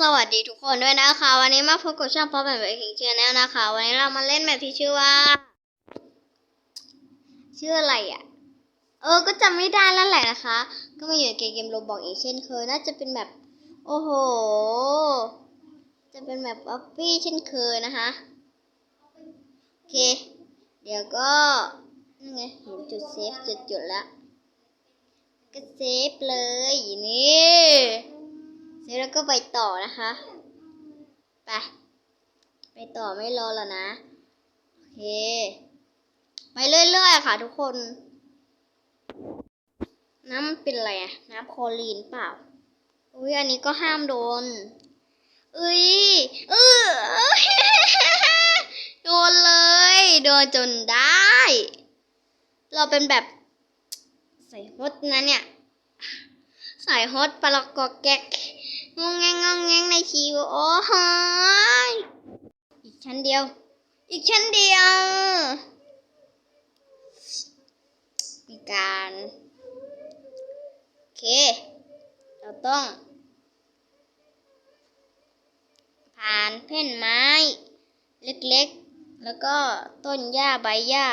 สวัสดีทุกคนด้วยนะคะ วันนี้มาพบกับช่องป๊อปแอนด์เบคิงเชนแนลนะคะ วันนี้เรามาเล่นแบบที่ชื่อว่า ชื่ออะไรอะ่ะ เออ ก็จำไม่ได้แล้วแหละนะคะ ก็มาอยู่ในเกมโรบอกอีกเช่นเคย น่าจะเป็นแบบ โอ้โห จะเป็นแบบออฟฟี่เช่นเคยนะคะ โอเค เดี๋ยวก็นี่ไงเห็นจุดเซฟจุดๆแล้ว ก็เซฟเลยนี่ เสร็จแล้วก็ไปต่อนะคะ ไป ไปต่อไม่รอแล้วนะ โอเค ไปเรื่อยๆค่ะทุกคน น้ำมันเป็นอะไรอะน้ำคลอรีนเปล่า อุ้ยอันนี้ก็ห้ามโดน อุ้ยเออโดนเลย โดนจนได้ เราเป็นแบบใส่ฮดนะเนี่ย สายฮอตปลอกกอกแกก งงแงงงงแงงในชีวโอ้โหยอีกชั้นเดียว อีกชั้นเดียวมีการโอเค เราต้อง ผ่านแผ่นไม้ เล็กๆ แล้วก็ต้นหญ้าใบหญ้า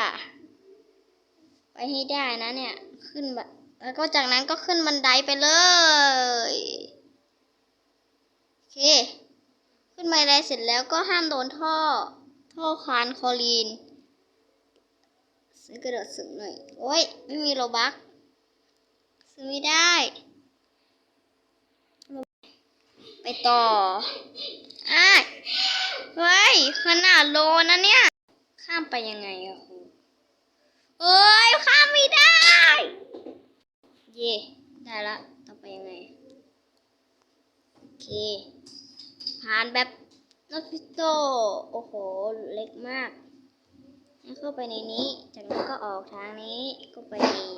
ไปให้ได้นะเนี่ย ขึ้นแบบแล้วก็จากนั้นก็ขึ้นบันไดไปเลย เค ขึ้นบันไดเสร็จแล้วก็ห้ามโดนท่อ ท่อคานคอรีนซื้อกระโดดสูงหน่อย โอ้ย ไม่มีโลบักซื้อไม่ได้ ไปต่ออ้ายเฮ้ย ขนาดโลนะเนี่ย ข้ามไปยังไงอะครูเอ้ย ข้ามไม่ได้ เย่ได้ละ ต่อไปยังไง เค ผ่านแบบนอตพิโต โอ้โห เล็กมากให้เข้าไปในนี้ จากนั้นก็ออกทางนี้ ก็ไปอี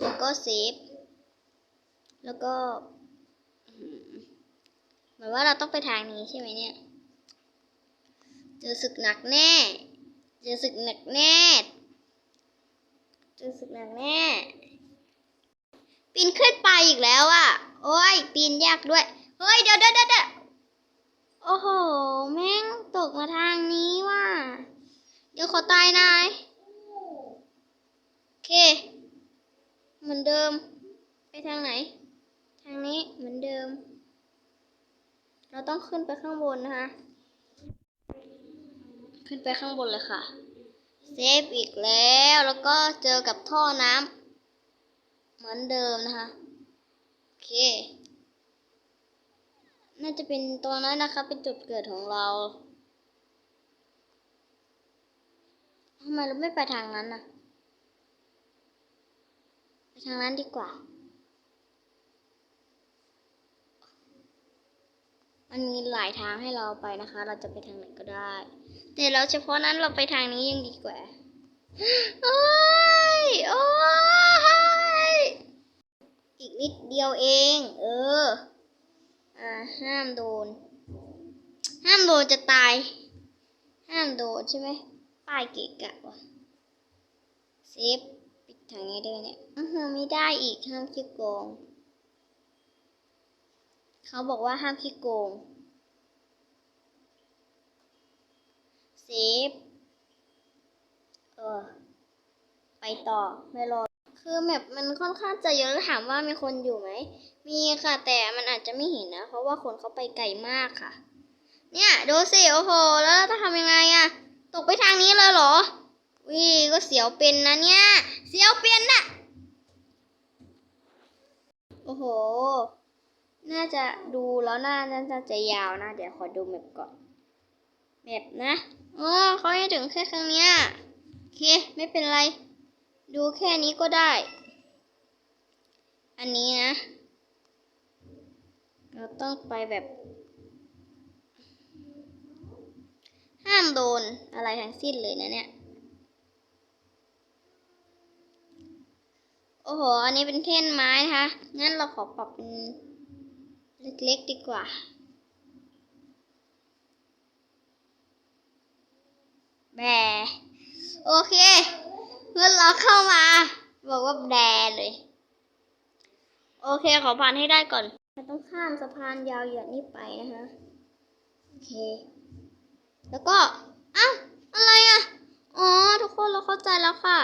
แล้วก็เซฟ แล้วก็หมือนว่าเราต้องไปทางนี้ใช่ไหมเนี่ย เจอศึกหนักแน่ เจอศึกหนักแน่ เจอศึกหนักแน่ ปีนขึ้นไปอีกแล้วอะ โอ้ย ปีนยากด้วย ฮ้ยเดี๋ยวเดี๋ยวเดี๋ยวโอ้โห แม่งตกมาทางนี้ว่ะ เดี๋ยวขอตายนาย โอเค เหมือนเดิม ไปทางไหน ทางนี้เหมือนเดิม เราต้องขึ้นไปข้างบนนะคะ ขึ้นไปข้างบนเลยค่ะ เซฟอีกแล้ว แล้วก็เจอกับท่อน้ำเหมือนเดิมนะคะ โอเค น่าจะเป็นตัวนั้นนะคะเป็นจุดเกิดของเราทำไมเราไม่ไปทางนั้นน่ะ ไปทางนั้นดีกว่า มันมีหลายทางให้เราไปนะคะ เราจะไปทางไหนก็ได้ แต่เราเฉพาะนั้นเราไปทางนี้ยังดีกว่า โอ้ย โอ้ย อีกนิดเดียวเอง เออ อ่าห้ามโดน ห้ามโดนจะตาย ห้ามโดนใช่ไหมป้ายเกะกะว่ะเซฟปิดทางนี้ด้วยเนี่ยอือหือไม่ได้อีกห้ามขี้โกง เขาบอกว่าห้ามขี้โกงเซฟเออ ไปต่อ ไม่รอ คือแมปมันค่อนข้างจะเยอะแล้วถามว่ามีคนอยู่ไหม มีค่ะ แต่มันอาจจะไม่เห็นนะ เพราะว่าคนเขาไปไกลมากค่ะ เนี่ยดูสิโอ้โห แล้วเราจะทำยังไงอะตกไปทางนี้เลยเหรอวิก็เสียวเป็นนะเนี่ย เสียวเป็นนะโอ้โห น่าจะดูแล้วน่าน่าจะยาวนะ เดี๋ยวขอดูแมปก่อน แมปนะอ๋อเขาให้ถึงแค่ครั้งเนี้ยโอเค ไม่เป็นไร ดูแค่นี้ก็ได้ อันนี้นะ เราต้องไปแบบ ห้ามโดนอะไรทั้งสิ้นเลยนะเนี่ย โอ้โห อันนี้เป็นแท่นไม้นะคะ งั้นเราขอปรับเป็นเล็กๆดีกว่าแบโอเค เพื่อนเราเข้ามา บอกว่าแบเลย โอเคขอผ่านให้ได้ก่อนเราต้องข้ามสะพานยาวเหยียดนี้ไปนะคะ โอเค แล้วก็เอ้าอะไรอะ อ๋อ ทุกคนเราเข้าใจแล้วค่ะ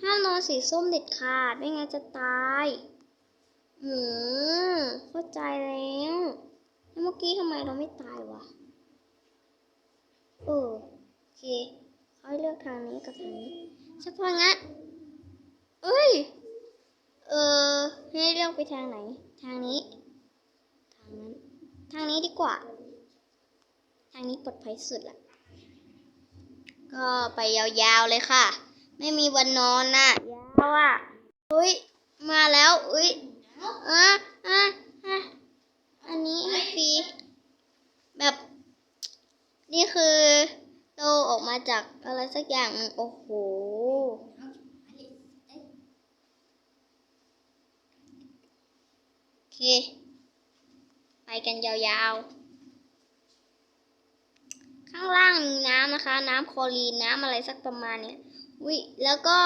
ห้ามนอนสีส้มเด็ดขาด ไม่งั้นจะตายอืมเข้าใจแล้วแล้วเมื่อกี้ทำไมเราไม่ตายวะ เออโอเค ให้เลือกทางนี้กับทางนี้เฉพาะงั้นเอ้ย เออ ให้เลือกไปทางไหน ทางนี้ ทางนั้น ทางนี้ดีกว่า ทางนี้ปลอดภัยสุดละก็ไปยาวๆเลยค่ะ ไม่มีวันนอนน่ะยาวอะอุ้ย มาแล้วอุ้ยอะอะอะอันนี้ให้ฟรีแบบ นี่คือ มาจากอะไรสักอย่างโอ้โหโอเค ไปกันยาวๆ ข้างล่างมีน้ำนะคะ น้ำโคลรีนน้ำอะไรสักประมาณเนี้ยวิแล้วก็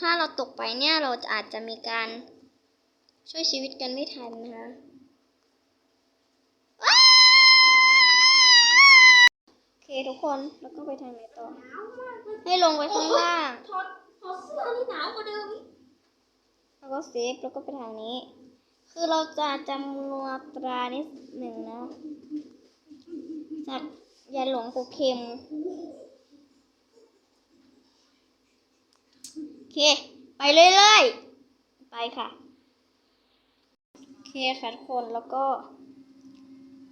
ถ้าเราตกไปเนี่ยเราจะอาจจะมีการช่วยชีวิตกันไม่ทันนะคะ ทุกคนแล้วก็ไปทางไหนต่อ ให้ลงไปข้างล่างถอดถอดเสื้อนี่หนาวกว่าเดิมแล้วก็เซฟแล้วก็ไปทางนี้ คือเราจะจำนัวตรานิดหนึ่งนะจากยาหลวงปูเข็มโอเค ไปเรื่อยๆ ไปค่ะโอเคค่ะทุกคนแล้วก็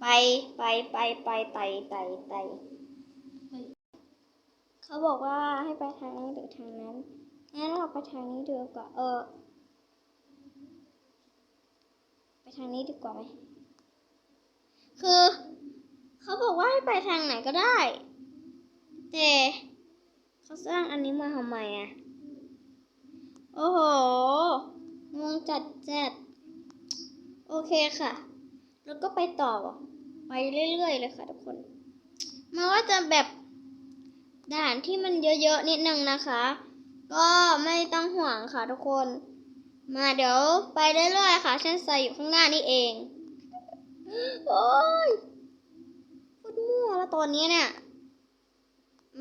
ไปไปไปไปไต่ไต่ไต่ เขาบอกว่าให้ไปทางนี้หรือทางนั้น งั้นเราไปทางนี้ดีกว่า เออ ไปทางนี้ดีกว่าไหม คือ เขาบอกว่าให้ไปทางไหนก็ได้ แต่เขาสร้างอันนี้มาทำไมอะโอ้โห งงจัดจัดโอเคค่ะ แล้วก็ไปต่อ ไปเรื่อยๆเลยค่ะทุกคนมันว่าจะแบบ ด่านที่มันเยอะๆนิดนึงนะคะ ก็ไม่ต้องห่วงค่ะทุกคน มาเดี๋ยวไปเรื่อยๆค่ะฉันใส่อยู่ข้างหน้านี่เอง โอ้ยโคตรมั่วแล้วตอนนี้เนี่ย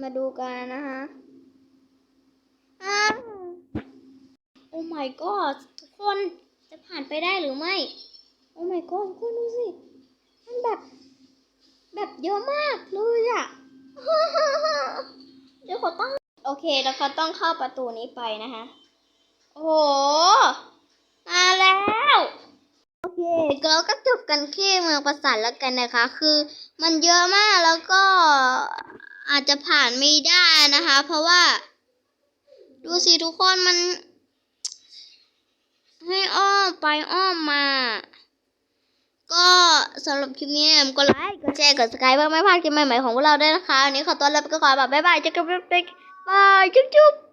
มาดูกันนะคะอ้าโอ้ my god ทุกคนจะผ่านไปได้หรือไม่ โอ้ my god ทุกคนดูสิ มันแบบ แบบเยอะมากเลยอะ เดี๋ยวขอต้องโอเค แล้วเขาต้องเข้าประตูนี้ไปนะคะ โอ้โห มาแล้ว โอเคเราก็จบกันที่เมืองปราสาทแล้วกันนะคะ คือมันเยอะมากแล้วก็อาจจะผ่านไม่ได้นะคะ เพราะว่า ดูสิทุกคนมัน ให้อ้อมไปอ้อมมา ก็สำหรับคลิปนี้ก็ไลค์ กดแชร์ กดสกายเพื่อไม่พลาดคลิปใหม่ๆของพวกเราด้วยนะคะ วันนี้ขอตัวลาไปก่อนบบบ๊ายบายเจอกันบ๊ายบายจุ๊บจุ๊บ